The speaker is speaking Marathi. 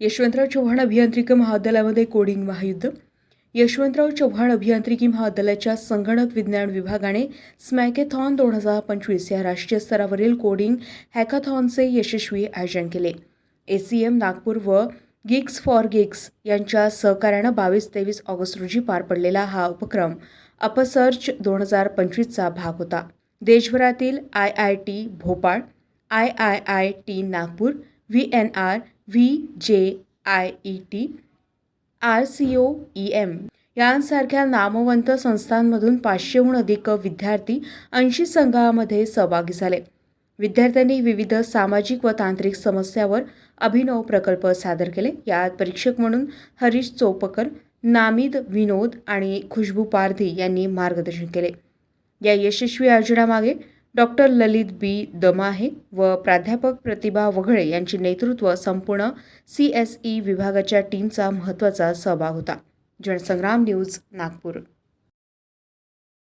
यशवंतराव चव्हाण अभियांत्रिकी महाविद्यालयामध्ये कोडिंग महायुद्ध यशवंतराव चव्हाण अभियांत्रिकी महाविद्यालयाच्या संगणक विज्ञान विभागाने स्मॅकेथॉन दोन हजार पंचवीस या राष्ट्रीय स्तरावरील कोडिंग हॅकाथॉनचे यशस्वी आयोजन केले. ए सी एम नागपूर व गिग्स फॉर गिग्स यांच्या सहकार्यानं बावीस तेवीस ऑगस्ट रोजी पार पडलेला हा उपक्रम अपसर्च दोन हजार पंचवीसचा भाग होता. देशभरातील I I T Bhopal I I I T Nagpur V N R V J I E T R C O E M यांसारख्या नामवंत संस्थांमधून पाचशेहून अधिक विद्यार्थी ऐंशी संघामध्ये सहभागी झाले. विद्यार्थ्यांनी विविध सामाजिक व तांत्रिक समस्यावर अभिनव प्रकल्प सादर केले. यात परीक्षक म्हणून हरीश चोपकर नामिद विनोद आणि खुशबू पारधी यांनी मार्गदर्शन केले. या यशस्वी आयोजनामागे डॉक्टर ललित बी. दमाहे व प्राध्यापक प्रतिभा वघळे यांचे नेतृत्व संपूर्ण सी एस ई विभागाच्या टीमचा महत्त्वाचा सहभाग होता. जनसंग्राम न्यूज नागपूर.